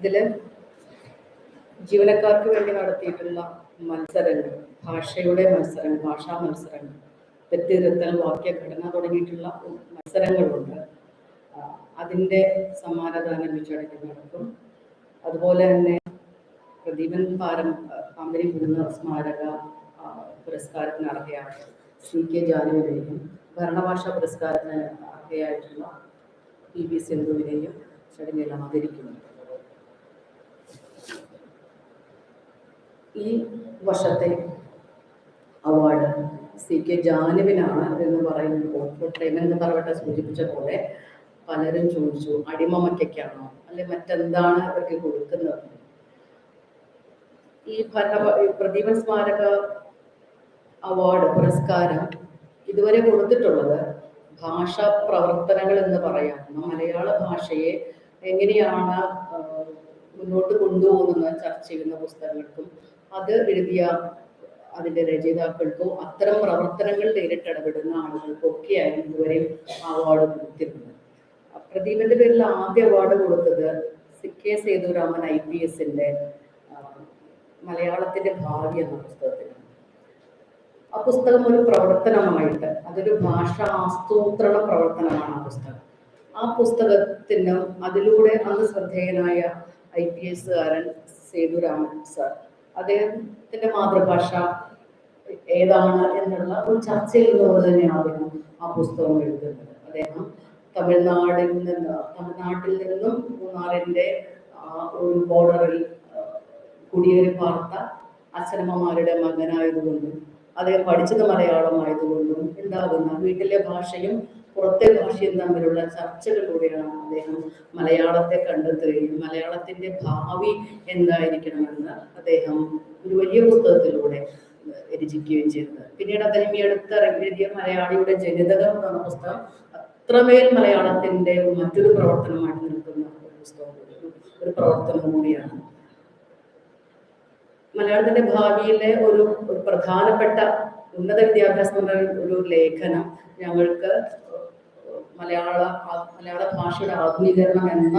ഇതിൽ ജീവനക്കാർക്ക് വേണ്ടി നടത്തിയിട്ടുള്ള മത്സരങ്ങൾ ഭാഷയുടെ മത്സരങ്ങൾ ഭാഷാ മത്സരങ്ങൾ വ്യക്തിരുത്തൽ വാക്യഘടന തുടങ്ങിയിട്ടുള്ള മത്സരങ്ങളുണ്ട്. അതിന്റെ സമ്മാനദാനം ചടങ്ങ് നടക്കും അതുപോലെ തന്നെ പ്രദീപൻ പാരം കമ്പനി കുടുംബ സ്മാരക പുരസ്കാരത്തിന് അർഹയായ സി കെ ജാനുവിനെയും ഭരണഭാഷാ പുരസ്കാരത്തിന് അർഹയായിട്ടുള്ള പി വി സിന്ധുവിനെയും ചടങ്ങിൽ ആദരിക്കുന്നു ഈ വർഷത്തെ അവാർഡ് സി കെ ജാനുവിനാണ് എന്ന് പറയുമ്പോൾ പ്രേമൻ പറവട്ടെ സൂചിപ്പിച്ച പോലെ പലരും ചോദിച്ചു അടിമമയ്ക്കാണോ അല്ലെ മറ്റെന്താണ് അവർക്ക് കൊടുക്കുന്നത്? ഈ ഭരണ പ്രദീപൻ സ്മാരക അവാർഡ് പുരസ്കാരം ഇതുവരെ കൊടുത്തിട്ടുള്ളത് ഭാഷാ പ്രവർത്തനങ്ങൾ എന്ന് പറയാവുന്ന മലയാള ഭാഷയെ എങ്ങനെയാണ് മുന്നോട്ട് കൊണ്ടുപോകുന്നത് ചർച്ച ചെയ്യുന്ന പുസ്തകങ്ങൾക്കും അത് എഴുതിയ അതിന്റെ രചയിതാക്കൾക്കോ അത്തരം പ്രവർത്തനങ്ങൾ നേരിട്ടിടപെടുന്ന ആളുകൾക്കോ ഒക്കെയായിരുന്നു ഇതുവരെ അവാർഡ് കൊടുത്തിരുന്നത്. പ്രദീപിന്റെ പേരിൽ ആദ്യ അവാർഡ് കൊടുത്തത് C K Sethuraman I P എസിന്റെ മലയാളത്തിന്റെ ഭാവി എന്ന പുസ്തകത്തിനാണ് ആ പുസ്തകം ഒരു പ്രവർത്തനമായിട്ട് അതൊരു ഭാഷാ ആസൂത്രണ പ്രവർത്തനമാണ് ആ പുസ്തകം. ആ പുസ്തകത്തിനും അതിലൂടെ അന്ന് ശ്രദ്ധേയനായ ഐ പി എസുകാരൻ സേതുരാമൻ സർ അദ്ദേഹത്തിന്റെ മാതൃഭാഷ ഏതാണ് എന്നുള്ള ഒരു ചർച്ചയിൽ നിന്നുകൊണ്ട് തന്നെയാണ് അദ്ദേഹം ആ പുസ്തകം എഴുതുന്നത്. അദ്ദേഹം തമിഴ്നാടിൽ നിന്ന് തമിഴ്നാട്ടിൽ നിന്നും മൂന്നാറിന്റെ ഒരു ബോർഡറിൽ കുടിയേറി പാർത്ത അച്ഛനമ്മമാരുടെ മകനായതുകൊണ്ടും അദ്ദേഹം പഠിച്ചത് മലയാളമായതുകൊണ്ടും ഉണ്ടാകുന്ന വീട്ടിലെ ഭാഷയും പുറത്തെ ഭാഷയും തമ്മിലുള്ള ചർച്ചകളിലൂടെയാണ് അദ്ദേഹം മലയാളത്തെ കണ്ടെത്തുകയും മലയാളത്തിന്റെ ഭാവി എന്തായിരിക്കണമെന്ന് അദ്ദേഹം ഒരു വലിയ പുസ്തകത്തിലൂടെ രചിക്കുകയും ചെയ്തത്. പിന്നീട് അദ്ദേഹം ഈ അടുത്തിറങ്ങി എഴുതിയ മലയാളിയുടെ ജനിതകം എന്ന പുസ്തകം അത്രമേൽ മലയാളത്തിന്റെ മറ്റൊരു പ്രവർത്തനമായിട്ട് നിൽക്കുന്ന ഒരു പുസ്തകം ഒരു- പ്രവർത്തനം കൂടിയാണ്. മലയാളത്തിന്റെ ഭാവിയിലെ ഒരു പ്രധാനപ്പെട്ട ഉന്നത വിദ്യാഭ്യാസ ഒരു ലേഖനം ഞങ്ങൾക്ക് മലയാള മലയാള ഭാഷയുടെ ആധുനീകരണം എന്ന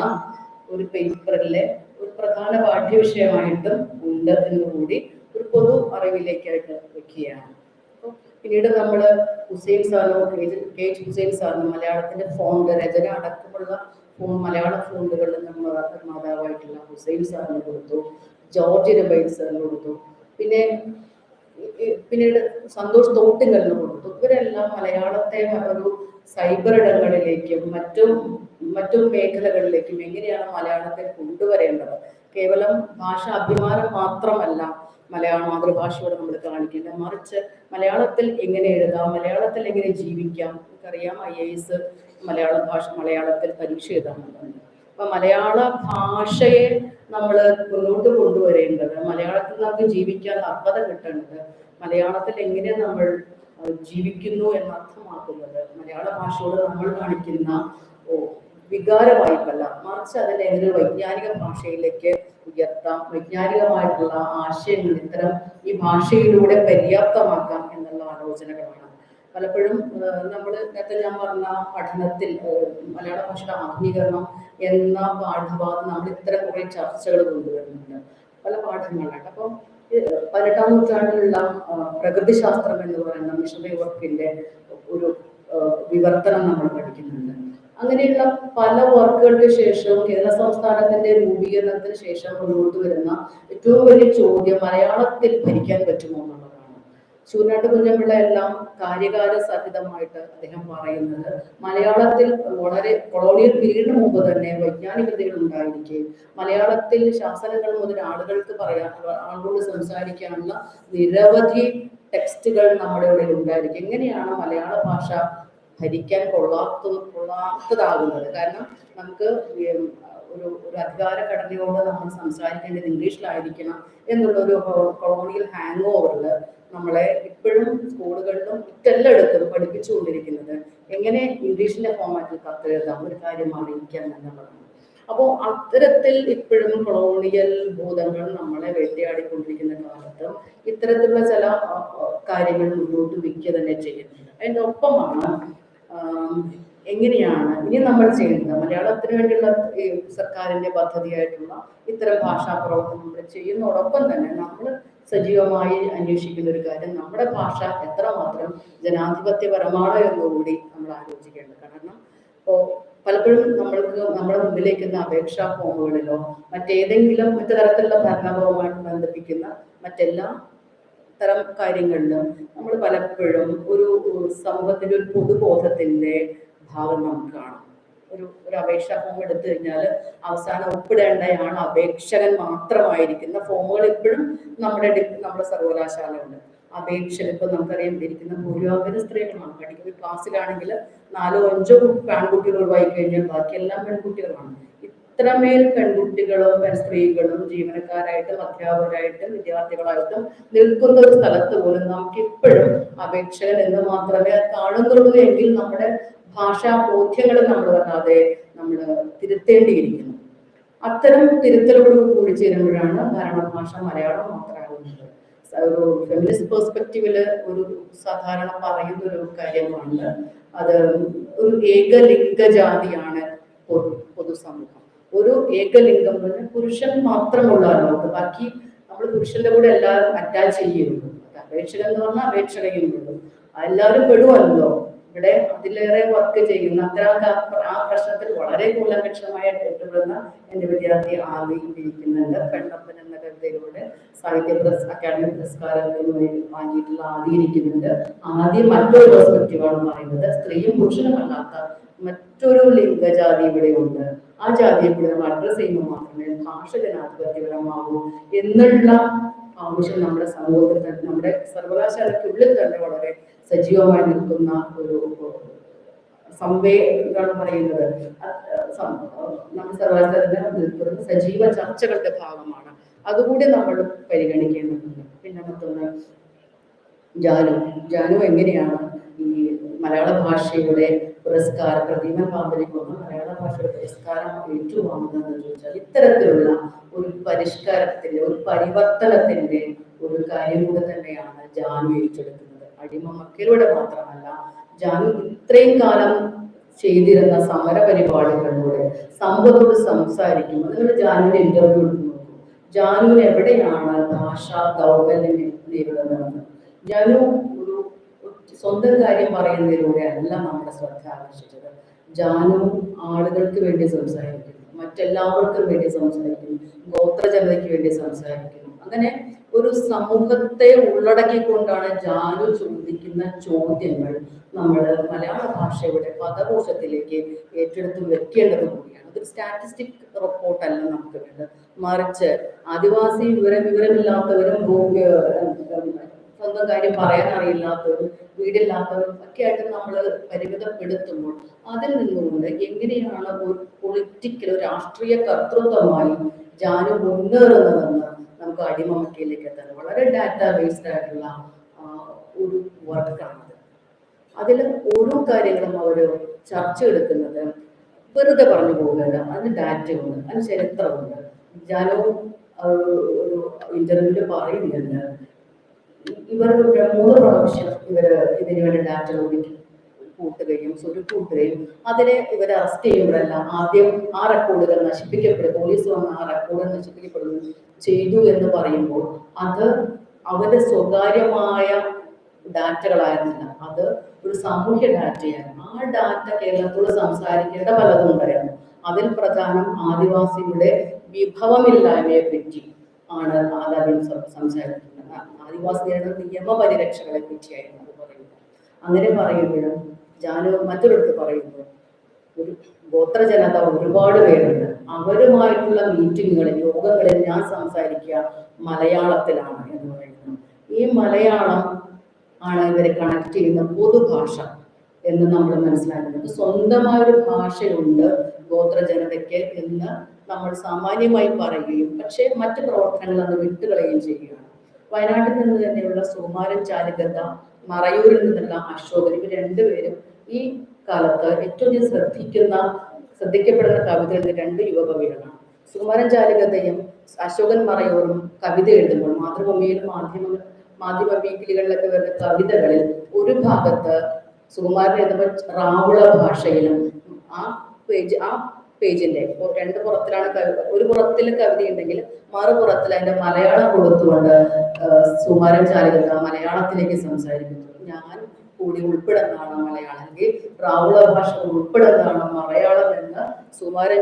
ഒരു പേപ്പറിലെ ഒരു പ്രധാന പാഠ്യവിഷയമായിട്ടും ഉണ്ട് എന്ന് കൂടി ഒരു പൊതു അറിവിലേക്കായിട്ട് വെക്കുകയാണ്. പിന്നീട് നമ്മൾ ഹുസൈൻ സാറിനും കെ ജി- ഹുസൈൻ സാറിനും മലയാളത്തിന്റെ ഫോണ്ട് രചന അടക്കമുള്ള ഫോൺ മലയാള ഫോണ്ടുകളിൽ നമ്മൾ നിർമ്മാതാവായിട്ടുള്ള ഹുസൈൻ സാറിന് കൊടുത്തു ജോർജ് രബൈൻ സാറിന് കൊടുത്തു പിന്നെ പിന്നീട് സന്തോഷ് തോട്ടിങ്ങലിന് കൊടുത്തു. ഇവരെല്ലാം മലയാളത്തെ ഒരു സൈബർ ഇടങ്ങളിലേക്കും മറ്റും മറ്റും മേഖലകളിലേക്കും എങ്ങനെയാണ് മലയാളത്തെ കൊണ്ടുവരേണ്ടത്? കേവലം ഭാഷ അഭിമാനം മാത്രമല്ല മലയാള മാതൃഭാഷയോട് നമ്മൾ കാണിക്കേണ്ട മറിച്ച് മലയാളത്തിൽ എങ്ങനെ എഴുതാം? മലയാളത്തിൽ എങ്ങനെ ജീവിക്കാം? നമുക്കറിയാം ഐ എ എസ് മലയാള ഭാഷ മലയാളത്തിൽ പരീക്ഷ എഴുതാമെന്നുണ്ട് അപ്പൊ മലയാള ഭാഷയെ നമ്മൾ മുന്നോട്ട് കൊണ്ടുവരേണ്ടത് മലയാളത്തിൽ നമുക്ക് ജീവിക്കാൻ അർഹത കിട്ടേണ്ടത് മലയാളത്തിൽ എങ്ങനെ നമ്മൾ അഹ് എന്ന് അർത്ഥമാക്കുന്നത് മലയാള ഭാഷയോട് നമ്മൾ കാണിക്കുന്ന വികാര വായ്പല്ല മറിച്ച് അതിനെ ഒരു വൈജ്ഞാനിക ഭാഷയിലേക്ക് ഉയർത്താം വൈജ്ഞാനികമായിട്ടുള്ള ആശയങ്ങൾ ഇത്തരം ഈ ഭാഷയിലൂടെ പര്യാപ്തമാക്കാം എന്നുള്ള ആലോചനകളാണ്. പലപ്പോഴും നമ്മൾ നേരത്തെ ഞാൻ പറഞ്ഞ പഠനത്തിൽ മലയാള ഭാഷയുടെ ആധുനീകരണം എന്ന പാഠഭാഗം നമ്മൾ ഇത്തരം കുറെ ചർച്ചകൾ കൊണ്ടുവരുന്നുണ്ട്. പല പാഠങ്ങളായിട്ട് അപ്പം പതിനെട്ടാം നൂറ്റാണ്ടിലുള്ള പ്രകൃതി പ്രകൃതിശാസ്ത്രം എന്ന് പറയുന്ന മിഷണറി വർക്കിന്റെ ഒരു വിവർത്തനം നമ്മൾ പഠിക്കുന്നുണ്ട്. അങ്ങനെയുള്ള പല വർക്കുകൾക്ക് ശേഷവും കേരള സംസ്ഥാനത്തിന്റെ രൂപീകരണത്തിന് ശേഷം മുന്നോട്ട് വരുന്ന ഏറ്റവും വലിയ ചോദ്യം മലയാളത്തിൽ ഭരിക്കാൻ പറ്റുമോ എന്നുള്ളതാണ് ചൂനാട്ട് കുഞ്ഞമ്പിള്ള എല്ലാം കാര്യകാല സഹിതമായിട്ട് അദ്ദേഹം പറയുന്നത് മലയാളത്തിൽ വളരെ കൊളോണിയൽ പീരീഡിന് മുമ്പ് തന്നെ വൈജ്ഞാനികതകൾ ഉണ്ടായിരിക്കെ മലയാളത്തിൽ ശാസനങ്ങൾ മുതൽ ആളുകൾക്ക് പറയാൻ ആളുകളോട് സംസാരിക്കാനുള്ള നിരവധി ടെക്സ്റ്റുകൾ നമ്മുടെ ഇവിടെ ഉണ്ടായിരിക്കും. എങ്ങനെയാണ് മലയാള ഭാഷ ഭരിക്കാൻ കൊള്ളാത്ത കൊള്ളാത്തതാകുന്നത്? കാരണം നമുക്ക് ഒരു അധികാര ഘടനയോട് നമ്മൾ സംസാരിക്കേണ്ടത് ഇംഗ്ലീഷിലായിരിക്കണം എന്നുള്ള ഒരു കൊളോണിയൽ ഹാങ് ഓവറിൽ നമ്മളെ ഇപ്പോഴും സ്കൂളുകളിലും മറ്റെല്ലായിടത്തും പഠിപ്പിച്ചുകൊണ്ടിരിക്കുന്നത്. എങ്ങനെ ഇംഗ്ലീഷിന്റെ ഫോമാറ്റിൽ കത്ത് എഴുതാം ഒരു കാര്യം അറിയിക്കാം എന്നുള്ളതാണ്. അപ്പോൾ അത്തരത്തിൽ ഇപ്പോഴും കൊളോണിയൽ ഭൂതങ്ങൾ നമ്മളെ വേട്ടയാടിക്കൊണ്ടിരിക്കുന്ന കാലത്ത് ഇത്തരത്തിലുള്ള ചില കാര്യങ്ങൾ മുന്നോട്ട് വയ്ക്കുക തന്നെ ചെയ്യുന്നുണ്ട്. അതിന്റെ ഒപ്പമാണ് എങ്ങനെയാണ്? ഇനി നമ്മൾ ചെയ്യുന്നത്. മലയാളത്തിന് വേണ്ടിയുള്ള സർക്കാരിന്റെ പദ്ധതിയായിട്ടുള്ള ഇത്തരം ഭാഷാ പ്രവർത്തനം നമ്മൾ ചെയ്യുന്നതോടൊപ്പം തന്നെ നമ്മൾ സജീവമായി അന്വേഷിക്കുന്ന ഒരു കാര്യം നമ്മുടെ ഭാഷ എത്രമാത്രം ജനാധിപത്യപരമാണ് എന്നുകൂടി നമ്മൾ ആലോചിക്കേണ്ടത്. കാരണം ഇപ്പോൾ പലപ്പോഴും നമ്മൾക്ക് നമ്മുടെ മുമ്പിലേക്കുന്ന അപേക്ഷാ ഫോമുകളിലോ മറ്റേതെങ്കിലും മറ്റു തരത്തിലുള്ള ഭരണകൂടവുമായിട്ട് ബന്ധിപ്പിക്കുന്ന മറ്റെല്ലാ തരം കാര്യങ്ങളിലും നമ്മൾ പലപ്പോഴും ഒരു സമൂഹത്തിന്റെ ഒരു പൊതുബോധത്തിന്റെ ഭാഗം നമുക്ക് കാണാം. ഒരു ഒരു അപേക്ഷാ ഫോം എടുത്തു കഴിഞ്ഞാൽ അവസാനം ഒപ്പിടേണ്ടയാണ് അപേക്ഷകൻ മാത്രമായിരിക്കുന്ന ഫോമുകൾ ഇപ്പോഴും നമ്മുടെ നമ്മുടെ സർവകലാശാലയുണ്ട് അപേക്ഷകൾ ഇപ്പൊ നമുക്കറിയാം ഇരിക്കുന്ന ഭൂരിഭാഗം സ്ത്രീകളാണ്. പഠിക്കുന്ന ക്ലാസ്സിലാണെങ്കിൽ നാലോ അഞ്ചോ ആൺകുട്ടികൾ ഒഴിവായി കഴിഞ്ഞാൽ ബാക്കിയെല്ലാം പെൺകുട്ടികളാണ്. ഇത്രമേൽ പെൺകുട്ടികളും പെൺ സ്ത്രീകളും ജീവനക്കാരായിട്ടും അധ്യാപകരായിട്ടും വിദ്യാർത്ഥികളായിട്ടും നിൽക്കുന്ന ഒരു സ്ഥലത്ത് പോലും നമുക്ക് ഇപ്പോഴും അപേക്ഷകൻ എന്ന് മാത്രമേ കാണുന്നുള്ളൂ എങ്കിൽ നമ്മുടെ ഭാഷാ ബോധ്യങ്ങൾ നമ്മൾ വല്ലാതെ നമ്മൾ തിരുത്തേണ്ടിയിരിക്കുന്നു. അത്തരം തിരുത്തലുകൾ കൂടി ചേരുമ്പോഴാണ് ഭരണഭാഷ മലയാളം മാത്രമാകുന്നത്. ഒരു ഫെമിനിസ്റ്റ് പെർസ്പെക്റ്റീവിൽ ഒരു സാധാരണ പറയുന്ന ഒരു കാര്യമാണ്. അത് ഒരു ഏകലിംഗ ജാതിയാണ് പൊതു പൊതുസമൂഹം. ഒരു ഏകലിംഗം പറഞ്ഞാൽ പുരുഷൻ മാത്രമുള്ള ലോകത്ത് ബാക്കി നമ്മൾ പുരുഷന്റെ കൂടെ എല്ലാവരും അറ്റാച്ച് ചെയ്യുന്നുള്ളൂ അപേക്ഷകൻ എന്ന് പറഞ്ഞാൽ അപേക്ഷകയുള്ളൂ എല്ലാവരും പെടുമല്ലോ ഇവിടെ അതിലേറെ വർക്ക് ചെയ്യുന്ന അത്തരം ആ പ്രശ്നത്തിൽ വളരെ കൂലങ്കക്ഷമായി ഇടപെടുന്ന എന്റെ വിദ്യാർത്ഥി ആദ്യം ഇരിക്കുന്നുണ്ട്. പെണ്ണപ്പൻ എന്ന കവിതയിലൂടെ സാഹിത്യ അക്കാദമി പുരസ്കാരങ്ങൾ വാങ്ങിയിട്ടുള്ള ആദ്യം ഇരിക്കുന്നുണ്ട്. ആദ്യം മറ്റൊരു പെർസ്പെക്റ്റീവാണ് പറയുന്നത്. സ്ത്രീയും പുരുഷനുമല്ലാത്ത മറ്റൊരു ലിംഗജാതി ഇവിടെ ഉണ്ട്. ആ ജാതിയെ കൂടി അഡ്രസ് ചെയ്യുമ്പോൾ മാത്രമേ ഭാഷ ജനാധിപത്യപരമാകൂ എന്നുള്ള ആവശ്യം നമ്മുടെ സമൂഹത്തിൽ നമ്മുടെ സർവകലാശാലയ്ക്കുള്ളിൽ തന്നെ വളരെ സജീവമായി നിൽക്കുന്ന ഒരു സംവേ എന്താണ് പറയുന്നത്? നമ്മുടെ സർവകലാശാല നിൽക്കുന്ന സജീവ ചർച്ചകളുടെ ഭാഗമാണ്. അതുകൂടി നമ്മൾ പരിഗണിക്കേണ്ടതുണ്ട്. പിന്നെ മറ്റൊന്ന് ജാനു ജാനു എങ്ങനെയാണ് ഈ മലയാള ഭാഷയുടെ പുരസ്കാരം പ്രതിമ പാമ്പലേക്ക് വന്ന മലയാള ഭാഷയുടെ പുരസ്കാരം ഏറ്റുവാങ്ങുന്നതെന്ന് ചോദിച്ചാൽ ഇത്തരത്തിലുള്ള ഒരു പരിഷ്കാരത്തിന്റെ ഒരു പരിവർത്തനത്തിന്റെ ഒരു കാര്യം കൂടെ തന്നെയാണ് ജാനു ഏറ്റെടുക്കുന്നത്. അടിമ മക്കളിലൂടെ മാത്രമല്ല ജാനു ഇത്രയും കാലം ചെയ്തിരുന്ന സമര പരിപാടികളിലൂടെ സമ്പത്തോട് സംസാരിക്കും. നിങ്ങൾ ജാനുവിന്റെ ഇന്റർവ്യൂ എടുത്ത് നോക്കൂ. ജാനുവിന് എവിടെയാണ് ഭാഷാ ദൗർബല്യം നേരിടുന്നതെന്ന് ജാനു സ്വന്തം കാര്യം പറയുന്നതിലൂടെ അല്ല നമ്മുടെ ശ്രദ്ധ ആകർഷിച്ചത്. ജാനു ആളുകൾക്ക് വേണ്ടി സംസാരിക്കുന്നു. മറ്റെല്ലാവർക്കും വേണ്ടി സംസാരിക്കുന്നു. ഗോത്ര ജനതയ്ക്ക് വേണ്ടി സംസാരിക്കുന്നു. അങ്ങനെ ഒരു സമൂഹത്തെ ഉള്ളടക്കിക്കൊണ്ടാണ് ജാനു ചോദിക്കുന്ന ചോദ്യങ്ങൾ നമ്മൾ മലയാള ഭാഷയുടെ പദകോശത്തിലേക്ക് ഏറ്റെടുത്ത് വെക്കേണ്ടത് കൂടിയാണ്. അതൊരു സ്റ്റാറ്റിസ്റ്റിക് റിപ്പോർട്ടല്ല നമുക്ക് വേണ്ടത്. മറിച്ച് ആദിവാസി വിവര വിവരമില്ലാത്തവരും സ്വന്തം കാര്യം പറയാൻ അറിയില്ലാത്തവരും വീടില്ലാത്തവരും ഒക്കെ ആയിട്ട് നമ്മൾ പരിമിതപ്പെടുത്തുമ്പോൾ അതിൽ നിന്നുകൊണ്ട് എങ്ങനെയാണ് ഒരു പൊളിറ്റിക്കൽ രാഷ്ട്രീയ കർത്തൃത്വമായി ജാനു മുന്നേറുന്നതെന്ന് നമുക്ക് അടിമമക്കയിലേക്ക് എത്താൻ വളരെ ഡാറ്റ ബേസ്ഡ് ആയിട്ടുള്ള ഒരു വർക്കാണത് അതിൽ ഓരോ കാര്യങ്ങളും അവർ ചർച്ച എടുക്കുന്നത് വെറുതെ പറഞ്ഞു പോകുകയല്ല അതിന് ഡാറ്റയുണ്ട് അതിന് ചരിത്രമുണ്ട്. ജാനവും ഒരു ഇന്റർവ്യൂവിൽ പറയുന്നുണ്ട്. ഇവർ മൂന്ന് പ്രാവശ്യം ഇവർ ഇതിനു വേണ്ടി ഡാറ്റ ഓടിക്കും കൂട്ടുകയും സ്വരുക്കൂട്ടുകയും അതിനെ ഇവർ അറസ്റ്റ് ചെയ്യുമ്പോഴെല്ലാം ആദ്യം ആ റെക്കോർഡുകൾ നശിപ്പിക്കപ്പെടും. പോലീസ് വന്ന് ആ റെക്കോർഡുകൾ നശിപ്പിക്കപ്പെടുന്നു ചെയ്തു എന്ന് പറയുമ്പോൾ അത് അവരുടെ സ്വകാര്യമായ ഡാറ്റകളായിരുന്നില്ല അത് ഒരു സാമൂഹ്യ ഡാറ്റയായിരുന്നു ആ ഡാറ്റ കേരളത്തോട് സംസാരിക്കേണ്ട പലതും ഉണ്ടായിരുന്നു. അതിൽ പ്രധാനം ആദിവാസിയുടെ വിഭവമില്ലായ്മയെ പറ്റി ആണ് ആദ്യം സംസാരിക്കുന്നത്. ആദിവാസികളുടെ നിയമപരിരക്ഷകളെ പറ്റിയായിരുന്നു അത് പറയുന്നത്. അങ്ങനെ പറയുമ്പോഴും ജാനു മറ്റൊരിടത്ത് പറയുന്നു ഒരു ഗോത്ര ജനത ഒരുപാട് പേരുണ്ട്. അവരുമായിട്ടുള്ള മീറ്റിങ്ങുകളിൽ യോഗങ്ങളിൽ ഞാൻ സംസാരിക്കുക മലയാളത്തിലാണ് എന്ന് പറയുന്നത് ഈ മലയാളം ആണ് ഇവരെ കണക്ട് ചെയ്യുന്ന പൊതുഭാഷ എന്ന് നമ്മൾ മനസ്സിലാക്കുന്നത്. സ്വന്തമായ ഒരു ഭാഷയുണ്ട് ഗോത്ര ജനതയ്ക്ക് എന്ന് നമ്മൾ സാമാന്യമായി പറയുകയും പക്ഷേ മറ്റു പ്രവർത്തനങ്ങൾ അത് വിട്ടുകളയുകയും ചെയ്യുകയാണ്. വയനാട്ടിൽ നിന്ന് തന്നെയുള്ള സുമാരൻ ചാലികത മറയൂരിൽ നിന്നുള്ള അശോകൻ ഇവർ രണ്ടുപേരും ഈ കാലത്ത് ഏറ്റവും അധികം ശ്രദ്ധിക്കുന്ന ശ്രദ്ധിക്കപ്പെടുന്ന കവിതകളുടെ രണ്ട് യുവകവികളാണ്. സുകുമാരൻ ചാലികതയും അശോകൻ മറയൂറും കവിത എഴുതുമ്പോൾ മാതൃഭൂമിയിലും മാധ്യമ മാധ്യമ വീക്കിലികളിലൊക്കെ വരുന്ന കവിതകളിൽ ഒരു ഭാഗത്ത് സുകുമാരൻ എഴുതുമ്പോൾ റാവുള ഭാഷയിലും ആ പേജ് ആ പേജിന്റെ രണ്ട് പുറത്തിലാണ് കവിത ഒരു പുറത്തിൽ കവിത ഉണ്ടെങ്കിൽ മറുപുറത്തിൽ അതിന്റെ മലയാളം കൊടുത്തുകൊണ്ട് സുമാരം ചാലിക്കുന്ന മലയാളത്തിലേക്ക് സംസാരിക്കുന്നു. ഞാൻ കൂടി ഉൾപ്പെടുന്നതാണ് മലയാളം. അല്ലെങ്കിൽ റാവുള ഭാഷ ഉൾപ്പെടുന്നതാണ് മലയാളം എന്ന് സുമാരൻ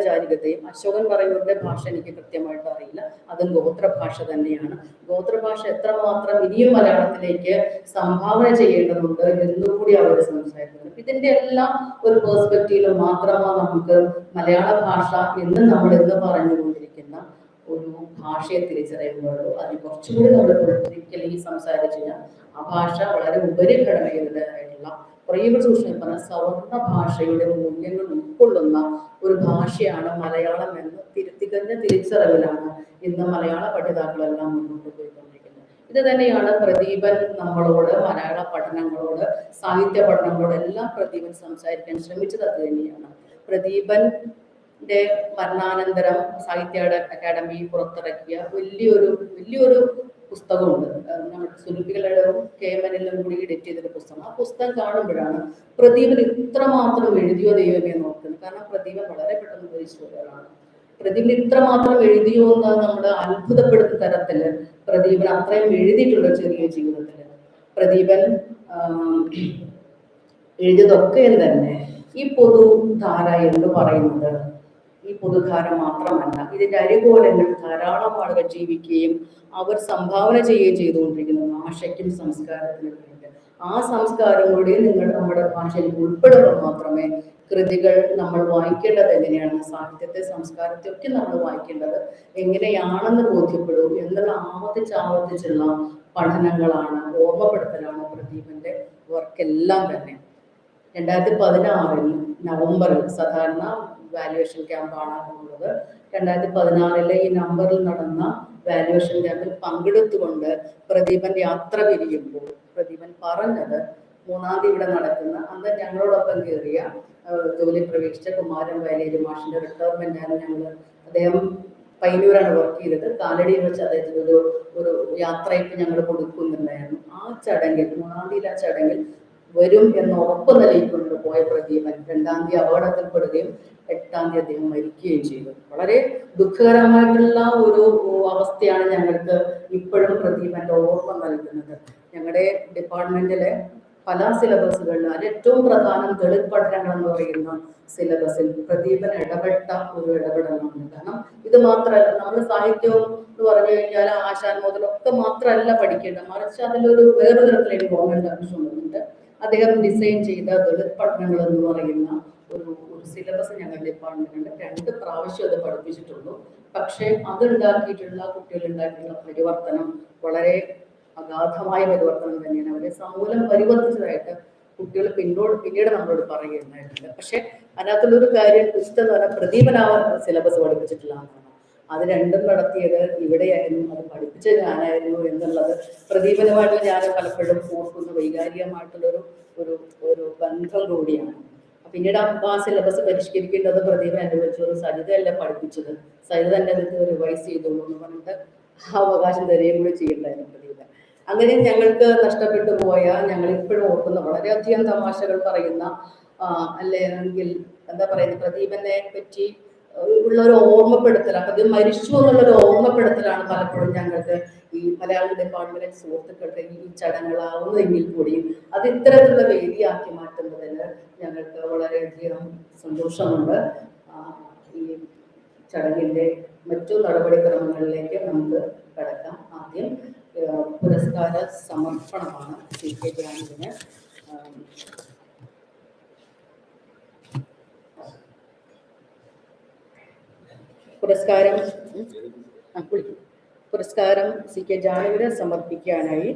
അശോകൻ പറയുന്നതിന്റെ ഭാഷ എനിക്ക് കൃത്യമായിട്ട് അറിയില്ല. അതും ഗോത്രഭാഷ തന്നെയാണ്. ഗോത്രഭാഷ എത്രമാത്രം ഇനിയും മലയാളത്തിലേക്ക് സംഭാവന ചെയ്യേണ്ടതുണ്ട് എന്നുകൂടി അവർ സംസാരിക്കുന്നത് ഇതിന്റെ എല്ലാം ഒരു പേഴ്സ്പെക്റ്റീവിൽ മാത്രമാണ് നമുക്ക് മലയാള ഭാഷ എന്ന് നമ്മൾ ഇന്ന് പറഞ്ഞുകൊണ്ടിരിക്കുന്ന ഒരു ഭാഷയെ തിരിച്ചറിയുമ്പോഴോ അതിന് കുറച്ചുകൂടി നമ്മൾ പൊളിറ്റിക്കലി സംസാരിച്ചു കഴിഞ്ഞാൽ ആ ഭാഷ വളരെ ഉപരിഘടനയുടേതായിട്ടുള്ള കുറേ സൂക്ഷ്മം പറഞ്ഞ സവർണ ഭാഷയുടെ മൂല്യങ്ങൾ ഉൾക്കൊള്ളുന്ന ഒരു ഭാഷയാണ് മലയാളം എന്ന് തിരുത്തിക്കഞ്ഞ തിരിച്ചറിവിലാണ് ഇന്ന് മലയാള പഠിതാക്കളെല്ലാം മുന്നോട്ട് പോയിക്കൊണ്ടിരിക്കുന്നത്. ഇത് തന്നെയാണ് പ്രദീപൻ നമ്മളോട് മലയാള പഠനങ്ങളോട് സാഹിത്യ പഠനങ്ങളോട് എല്ലാം പ്രദീപൻ സംസാരിക്കാൻ ശ്രമിച്ചത് അത് തന്നെയാണ്. പ്രദീപന്റെ മരണാനന്തരം സാഹിത്യ അക്കാദമി പുറത്തിറക്കിയ വലിയൊരു വലിയൊരു പുസ്തകമുണ്ട്. നമ്മുടെ സുലിപികളുടെ കേമനിലും കൂടി എഡിറ്റ് ചെയ്തൊരു പുസ്തകം. ആ പുസ്തകം കാണുമ്പോഴാണ് പ്രദീപൻ ഇത്രമാത്രം എഴുതിയോ ദൈവമേ നോക്കുന്നത് കാരണം പ്രദീപൻ വളരെ പെട്ടെന്ന് ഒരാളാണ്. പ്രദീപൻ ഇത്രമാത്രം എഴുതിയോ എന്ന് നമ്മൾ അത്ഭുതപ്പെടുന്ന തരത്തിൽ പ്രദീപൻ അത്രയും എഴുതിയിട്ടുള്ള ചെറിയ ജീവിതത്തിൽ പ്രദീപൻ എഴുതിയതൊക്കെ തന്നെ ഈ പൊതു ധാര എന്ന് പറയുന്നത് ഈ പൊതുധാര മാത്രമല്ല ഇതിന്റെ അരികോലങ്ങൾ ധാരാളം ആളുകൾ ജീവിക്കുകയും അവർ സംഭാവന ചെയ്യുകയും ചെയ്തുകൊണ്ടിരിക്കുന്നു. ഭാഷയ്ക്കും സംസ്കാരത്തിനും ആ സംസ്കാരങ്ങളുടെ നിങ്ങൾ നമ്മുടെ ഭാഷയിൽ ഉൾപ്പെടുമ്പോൾ മാത്രമേ കൃതികൾ നമ്മൾ വായിക്കേണ്ടത് എങ്ങനെയാണ് സാഹിത്യത്തെ സംസ്കാരത്തെ ഒക്കെ നമ്മൾ വായിക്കേണ്ടത് എങ്ങനെയാണെന്ന് ബോധ്യപ്പെടൂ എന്നുള്ള ആവർത്തിച്ച് ആവർത്തിച്ചുള്ള പഠനങ്ങളാണ് ഓർമ്മപ്പെടുത്തലാണ് പ്രദീപന്റെ വർക്കെല്ലാം തന്നെ. രണ്ടായിരത്തി പതിനാറിൽ നവംബറിൽ സാധാരണ വാല്യുവേഷൻ ക്യാമ്പാണ് ഉള്ളത് രണ്ടായിരത്തി പതിനാറിലെ ഈ നമ്പറിൽ നടന്ന വാല്യുവേഷൻ ക്യാമ്പിൽ പങ്കെടുത്തുകൊണ്ട് പ്രദീപൻ യാത്ര പിരിയുമ്പോൾ പ്രദീപൻ പറഞ്ഞത് മൂന്നാം തീയതി നടക്കുന്ന അന്ന് ഞങ്ങളോടൊപ്പം കയറിയ ജോലി പ്രവേശിച്ച കുമാരൻ വയലേരി മാഷിന്റെ റിട്ടയർമെന്റ് ആണ് ഞങ്ങൾ അദ്ദേഹം പയ്യൂരാണ് വർക്ക് ചെയ്തത്. കാലടിയിൽ വെച്ച് അദ്ദേഹത്തിന് ഒരു ഒരു യാത്രയ്ക്ക് ഞങ്ങൾ കൊടുക്കുന്നുണ്ടായിരുന്നു. ആ ചടങ്ങിൽ മൂന്നാം തീയതി ആ ചടങ്ങിൽ വരും എന്ന് ഉറപ്പ് നൽകിക്കൊണ്ട് പോയ പ്രദീപൻ രണ്ടാം തീയതി അപകടത്തിൽപ്പെടുകയും എട്ടാം തീയതി അദ്ദേഹം മരിക്കുകയും ചെയ്തു. വളരെ ദുഃഖകരമായിട്ടുള്ള ഒരു അവസ്ഥയാണ് ഞങ്ങൾക്ക് ഇപ്പോഴും പ്രദീപന്റെ ഓർമ്മ നൽകുന്നത്. ഞങ്ങളുടെ ഡിപ്പാർട്ട്മെന്റിലെ പല സിലബസുകളിലും അതിൽ ഏറ്റവും പ്രധാനം ദളിത് പഠനങ്ങൾ എന്ന് പറയുന്ന സിലബസിൽ പ്രദീപൻ ഇടപെട്ട ഒരു ഇടപെടലാണ്. കാരണം ഇത് മാത്രമല്ല നമ്മൾ സാഹിത്യവും എന്ന് പറഞ്ഞു കഴിഞ്ഞാൽ ആശാൻ മുതലൊക്കെ മാത്രമല്ല പഠിക്കേണ്ടത്. മറിച്ച് അതിലൊരു വേറെ തരത്തിലുള്ള ഇൻവോൾവ്മെന്റ് ആവശ്യമുണ്ട്. അദ്ദേഹം ഡിസൈൻ ചെയ്ത ദളിത് പഠനങ്ങൾ എന്ന് പറയുന്ന ഒരു ഒരു സിലബസ് ഞങ്ങളുടെ ഡിപ്പാർട്ട്മെന്റിൽ രണ്ട് പ്രാവശ്യം അത് പഠിപ്പിച്ചിട്ടുള്ളൂ. പക്ഷേ അതുണ്ടാക്കിയിട്ടുള്ള കുട്ടികൾ ഉണ്ടാക്കിയിട്ടുള്ള പരിവർത്തനം വളരെ അഗാധമായ പരിവർത്തനം തന്നെയാണ്. അവരെ സമൂലം പരിവർത്തിച്ചതായിട്ട് കുട്ടികൾ പിന്നോട് പിന്നീട് നമ്മളോട് പറയുകയുണ്ടായിട്ടുണ്ട്. പക്ഷെ അതിനകത്തുള്ളൊരു കാര്യം ഇഷ്ടം എന്ന് പറഞ്ഞാൽ സിലബസ് പഠിപ്പിച്ചിട്ടില്ല അത് രണ്ടും നടത്തിയത് ഇവിടെയായിരുന്നു. അത് പഠിപ്പിച്ച ഞാനായിരുന്നു എന്നുള്ളത് പ്രദീപനുമായിട്ട് ഞാൻ പലപ്പോഴും ഓർക്കുന്ന വൈകാരികമായിട്ടുള്ളൊരു ഒരു ഒരു ബന്ധം കൂടിയാണ്. പിന്നീട് ആ സിലബസ് പരിഷ്കരിക്കേണ്ടത് പ്രദീപൻ അനുവദിച്ചു സരിത സരിതയല്ല പഠിപ്പിച്ചത്? സരിത തന്നെ അത് റിവൈസ് ചെയ്തോളൂ എന്ന് പറഞ്ഞിട്ട് ആ അവകാശം തരികയും കൂടി ചെയ്യണ്ടായിരുന്നു പ്രദീപൻ. അങ്ങനെ ഞങ്ങൾക്ക് നഷ്ടപ്പെട്ടു പോയ ഞങ്ങൾ ഇപ്പോഴും ഓർക്കുന്ന വളരെയധികം തമാശകൾ പറയുന്ന അല്ലെങ്കിൽ എന്താ പറയുന്നത്? പ്രദീപനെ പറ്റി ഉള്ള ഒരു ഓർമ്മപ്പെടുത്തൽ ഇത് മരിച്ചു എന്നുള്ളൊരു ഓർമ്മപ്പെടുത്തലാണ് പലപ്പോഴും ഞങ്ങൾക്ക് ഈ മലയാളം ഡിപ്പാർട്ട്മെന്റ് സുഹൃത്തുക്കളുടെ ഈ ചടങ്ങുകളാവുന്നതെങ്കിൽ കൂടിയും അത് ഇത്തരത്തിലുള്ള വേദിയാക്കി മാറ്റുന്നതിന് ഞങ്ങൾക്ക് വളരെയധികം സന്തോഷമുണ്ട്. ഈ ചടങ്ങിന്റെ മറ്റു നടപടിക്രമങ്ങളിലേക്ക് നമുക്ക് കടക്കാം. ആദ്യം പുരസ്കാര സമർപ്പണമാണ് സി കെ ജാനുവിന് പുരസ്കാരം. പുരസ്കാരം സി കെ ജാനുവിന് സമർപ്പിക്കാനായി